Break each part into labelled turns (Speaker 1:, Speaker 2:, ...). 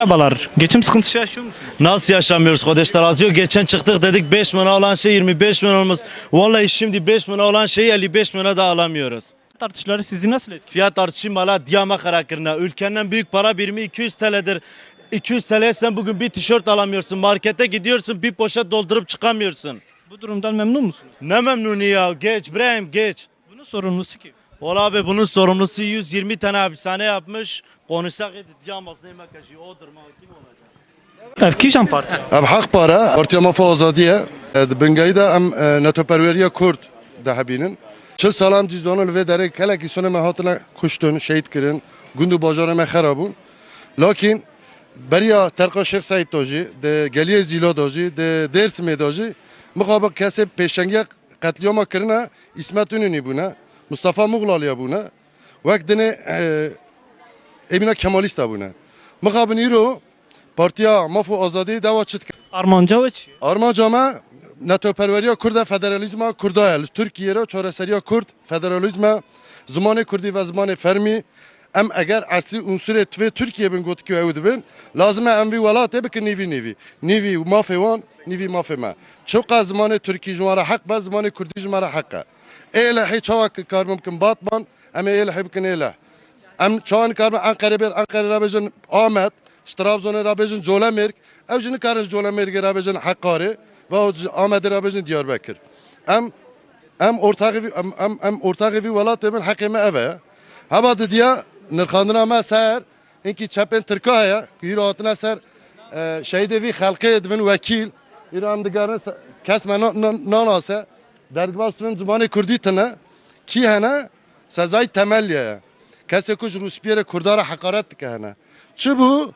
Speaker 1: Merhabalar. Geçim sıkıntısı yaşıyor musunuz?
Speaker 2: Nasıl yaşamıyoruz kardeşler azıyor. Geçen çıktık dedik 5 milyon alan şey 25 milyon olmaz. Vallahi şimdi 5 milyon alan şeyi 55 milyona da alamıyoruz.
Speaker 1: Artışları sizi nasıl etkiliyor?
Speaker 2: Fiyat artışı mala diyama karakterine. Ülkenin büyük para birimi 200 TL'dir. 200 TL sen bugün bir tişört alamıyorsun. Markete gidiyorsun bir poşet doldurup çıkamıyorsun.
Speaker 1: Bu durumdan memnun musunuz?
Speaker 2: Ne memnunu ya. Geç İbrahim geç.
Speaker 1: Bunun sorumlusu kim?
Speaker 2: Ola abi bunun sorumlusu 120 tane hapishane yapmış. Konuşsak edit diyamaz ne mekajı odur ma kim olacak?
Speaker 1: Evkişan Parti.
Speaker 3: Ev haq para Partiya Mafa Azadiye di bingayî de em e, netopperweriya Kurd dihebînin. Çil salam cîzdanê li vê derê kelekî sonê me hatine kuştin, şehîd kirin, gund û bajarê me xera bûn. Lakin Seyd da jî, di geliyê Zîla da jî, di Dêrsimê da jî mixabik kesê pêşengiya qetliyama kirine İsmet Ününî bûne, Mustafa Muğlaliya bûne, wek dinê e, Emine Kemalîst de bûne. Mixabin îro Partiya Mafu Azadî deva çit
Speaker 1: Armanca ve çi.
Speaker 3: Armanca me netopperweriya Kurd e federalizma Kurda ye. Li Türkiye re çareseriya Kurd federalizma zimanê Kurdî ve zimanê fermî em eger eslî unsurê tivê Türkiye bin gotikî ew dibin lazim e em vî welatê bikin nîvî nîvî. Nîvî mafê wan nîvî mafê me. Çewqa zimanê Türkî ji wan re heq be zimanê Kurdî ji me re heq e. Êlehê çawa kar bikin batman em ê êlehê bikin êleh. Em çawan kar bin Enqere bir re bêjin Ahmet ew jî nikarin ji Colemêrkê re bêjin Heqarê ve re bêjin Diyarbekir. Em em ortağê vî em em em ortağê vî welatê min heqê me ev e. Heba didiya nirxandina me ser inkî çepên Tirka heye ku îro hatine ser e, şehîdê vî xelkê dibin wekîl îro em digerin se- kes me na- na- nanase Kurdî tune kî hene sezayî temelliye ye. Kesê ku ji Rûspiyerê Kurdara heqaret dike bû?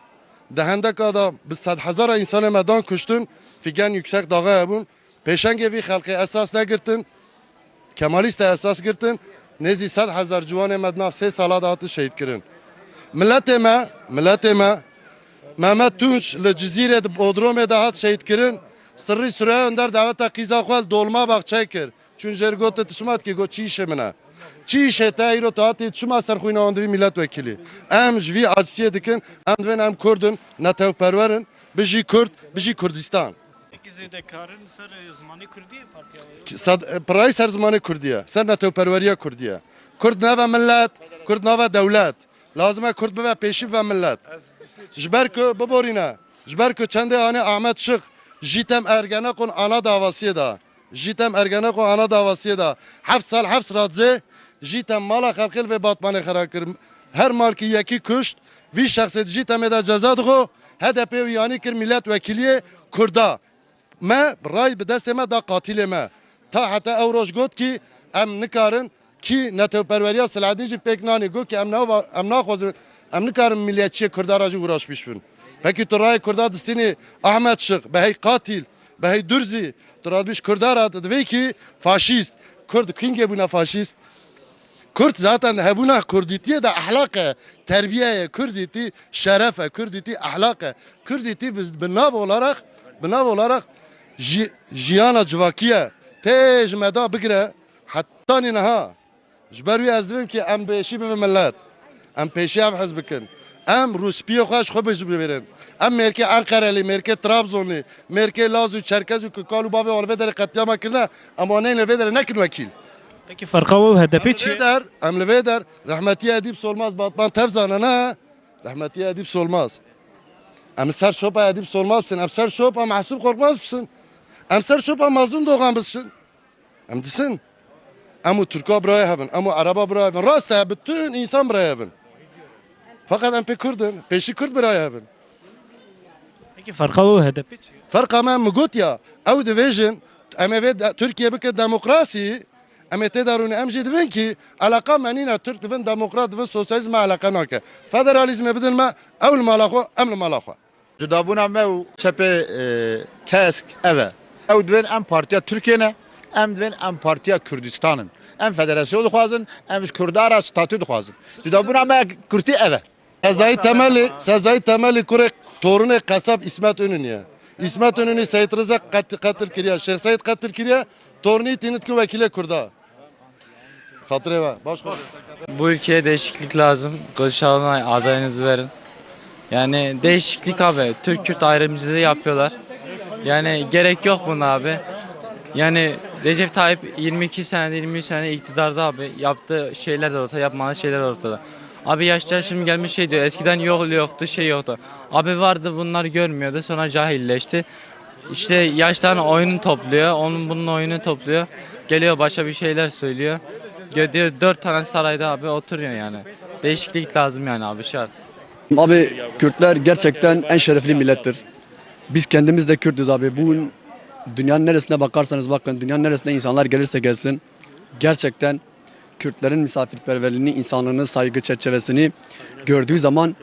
Speaker 3: Di hendeka da bi sed hezara insanê medan kuştin figen yüksek dağa hebûn pêşengê vî xelkê esas negirtin Kemalîst e esas girtin nêzî sed hezar ciwanê me di nav sê sala da hatin şehîd kirin. Milletê me, milletê me Mehmet Tunç li Cizîrê di Bodromê de hat. Sirrî Süreyya Önder xwe li dolma baxçe kir. Çün jêr gote tişmat ki got çi işê min e. Çi işê te îro tu hatî çima serxwîna wan divî milletvekilî. Em ji vî acîsiyê dikin em divên em Kurdin netewperwerin bijî Kurd bijî Kurdistan.
Speaker 1: Peki zedekarın ser zamanı Kürdiye Partiya.
Speaker 3: Sad pirayî ser zimanê Kurdî ye, ser netewperweriya Kurdî ye. Kurd nave millet, Kurd nave dewlet. Lazim e Kurd bibe pêşîv ve millet. Ji ber ku biborîne, ji ber ku çendê anê Ahmet Şık jî tem Ergenekon ana davasiyê da. Jî tem Ergenekon ana davasiyê da. Heft sal heft radze jî tem mala xelkîl ve batmanê xera kir. Her malkî yekî kuşt, vî şexsê jî temê de ceza dixo, HDP û yanî kir millet vekiliyê Kurda. me ray bi destê me da qatilê me ta heta ew roj got ki em nikarin ki netewperweriya Selahattin nanê got ki em em naxwazin em nikarin milliyetçiyê Kurdara jî ûraş pîşbin. Pekî tu rayê Kurda distînê Ahmet Şık behey qatil behey Dürzî tu radbîş Kurdara divê ki faşîst Kurd kingê bûne faşîst Kürt zaten hebuna Kurditiye de ahlaka, terbiyeye, Kürditi şerefe, Kürditi ahlaka. Kürditi biz binav olarak, binav olarak ji- jiyana civakiye tej meda bigre hatta ninaha. Jberwi ez ki em beşi bi millet. Em peşi ev hez Ruspiye xweş xwe bij bibirin. Em merke Ankara'lı, merke Trabzonlu, merke Lazı, Çerkez û Kalu bavê olve dere qetliyama kirine, em waneyên li vê dere nekin vekîl.
Speaker 1: Peki farka ve HDP çi?
Speaker 3: der, em li vê der, rehmetiye Edîb Solmaz Batman tev zanine, rehmetiye Edîb Solmaz. Em ser şopa Edîb Solmaz bisin, em ser şopa Mahsub Korkmaz bisin. Em ser şopa Mazlum Doğan bisin. Em disin. Em û Türka biraya hevin, em û Araba biraya hevin. Rast e, bütün insan biraya hevin. Fakat em pê Kurdin, pêşî Kurd biraya hevin.
Speaker 1: Peki farka ve HDP çi?
Speaker 3: Farqa me mi got ya ew dibêjin em ê vê de- Türkiye bike demokrasî em ê tê darûne em jî divin ki eleqa menîne Türk divin demokrat divin sosyalizme eleqa nake. Federalizme bidin me ew li mala xwe em li mala xwe.
Speaker 4: Cudabûna me û çepê e, kesk ev e. Ew divên em Partiya Tirkiyê em divên em Partiya Kurdistanın. Em federasyon dixwazin, em ji Kurdara statü dixwazin. Cudabûna me Kurtî ev e.
Speaker 3: Sezai temeli, sezai temeli kure torunu kasap İsmet Önü'nü İsmet Önü'nü Seyit Rıza katil, katil kiriye. Şeyh Seyit katil kiriye. Torunu tinitki vekile kurda. Hatırı var. Başka.
Speaker 5: Bu ülkeye değişiklik lazım. Kılıçdaroğlu'na adayınızı verin. Yani değişiklik abi. Türk-Kürt ayrımcılığı yapıyorlar. Yani gerek yok buna abi. Yani Recep Tayyip 22 sene 23 sene iktidarda abi yaptığı şeyler de ortada, yapmadığı şeyler ortada. Abi yaşlar şimdi gelmiş şey diyor. Eskiden yol yoktu, şey yoktu. Abi vardı bunlar görmüyordu. Sonra cahilleşti. İşte yaşların oyunu topluyor. Onun bunun oyunu topluyor. Geliyor başa bir şeyler söylüyor. Gidiyor dört tane sarayda abi oturuyor yani. Değişiklik lazım yani abi şart.
Speaker 6: Abi Kürtler gerçekten en şerefli millettir. Biz kendimiz de Kürtüz abi. Bu dünyanın neresine bakarsanız bakın, dünyanın neresine insanlar gelirse gelsin. Gerçekten Kürtlerin misafirperverliğini, insanlığını, saygı çerçevesini gördüğü zaman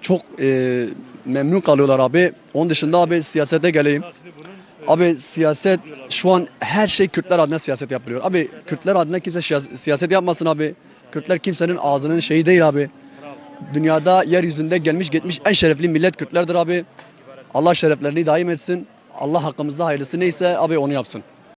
Speaker 6: çok e, memnun kalıyorlar abi. Onun dışında abi siyasete geleyim. Abi siyaset şu an her şey Kürtler adına siyaset yapılıyor. Abi Kürtler adına kimse siyaset yapmasın abi. Kürtler kimsenin ağzının şeyi değil abi. Dünyada yeryüzünde gelmiş gitmiş en şerefli millet Kürtlerdir abi. Allah şereflerini daim etsin. Allah hakkımızda hayırlısı neyse abi onu yapsın.